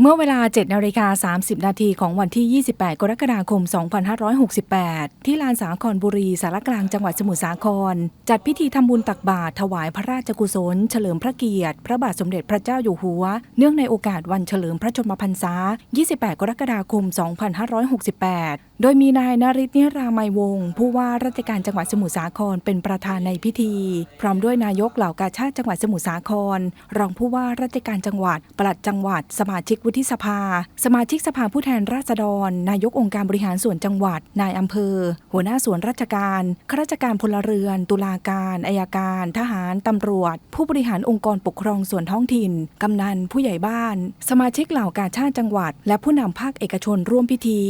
เมื่อเวลา 7นาฬิกา30 นาทีของวันที่ 28 กรกฎาคม 2568 ที่ลานสาครบุรี สารกลางจังหวัดสมุทรสาคร จัดพิธีทำบุญตักบาตรถวายพระราชกุศล เฉลิมพระเกียรติ พระบาทสมเด็จพระเจ้าอยู่หัว เนื่องในโอกาสวันเฉลิมพระชนมพรรษา 28 กรกฎาคม 2568 โดยมีนายนาริศนิรามัยวงศ์ผู้ว่าราชการจังหวัดสมุทรสาครเป็นประธานในพิธี พร้อมด้วยนายกเหล่ากาชาติจังหวัดสมุทรสาคร รองผู้ว่าราชการจังหวัด ปลัดจังหวัด สมาชิกวุฒิสภา สมาชิกสภาผู้แทนราษฎร นายกองค์การบริหารส่วนจังหวัด นายอำเภอ หัวหน้าส่วนราชการข้าราชการพลเรือน ตุลาการอายการ ทหารตำรวจ ผู้บริหารองค์กรปกครองส่วนท้องถิ่น กำนันผู้ใหญ่บ้าน สมาชิกเหล่ากาชาติจังหวัด และผู้นำภาคเอกชนร่วมพิธี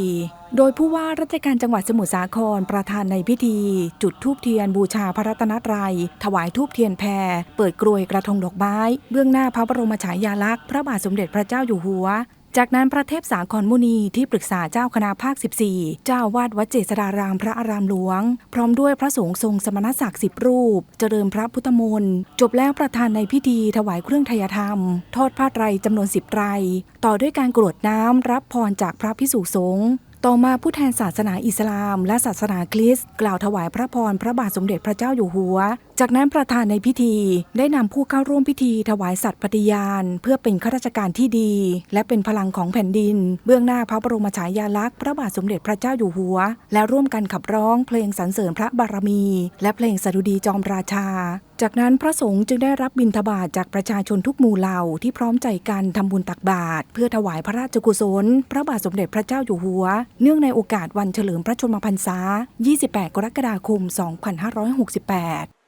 โดยผู้ว่าราชการจังหวัดสมุทรสาครประธานในพิธี จุดธูปเทียนบูชาพระรัตนตรัย ถวายธูปเทียนแพร เปิดกรวยกระทงดอกไม้ เบื้องหน้าพระบรมฉายาลักษณ์พระบาทสมเด็จพระเจ้าอยู่หัว จากนั้นพระเทพสาครมุนีที่ปรึกษาเจ้าคณะภาค 14 เจ้าวาดวัดเจษฎารามพระอารามหลวง พร้อมด้วยพระสงฆ์ทรงสมณศักดิ์สิบรูป เจริญพระพุทธมนต์จบแล้วประธานในพิธีถวายเครื่องทยธรรม ทอดผ้าไตรจำนวนสิบไตร ต่อด้วยการกรวดน้ำรับพรจากพระพิสุสงฆ์ ต่อมาผู้แทนศาสนาอิสลาม และศาสนาคริสต์กล่าวถวายพระพรพระบาทสมเด็จพระเจ้าอยู่หัว จากนั้นประธานในพิธีได้นำผู้เข้าร่วมพิธีถวายสัตย์ปฏิญาณ เพื่อเป็นข้าราชการที่ดี และเป็นพลังของแผ่นดิน เบื้องหน้าพระบรมฉายาลักษณ์พระบาทสมเด็จพระเจ้าอยู่หัว และร่วมกันขับร้องเพลงสรรเสริญพระบารมี และเพลงสดุดีจอมราชา จากนั้นพระสงฆ์จึงได้รับบิณฑบาตจากประชาชนทุกหมู่เหล่าที่พร้อมใจกันทำบุญตักบาตรเพื่อถวายพระราชกุศล พระบาทสมเด็จพระเจ้าอยู่หัวเนื่องในโอกาสวันเฉลิมพระชนมพรรษา 28 กรกฎาคม 2568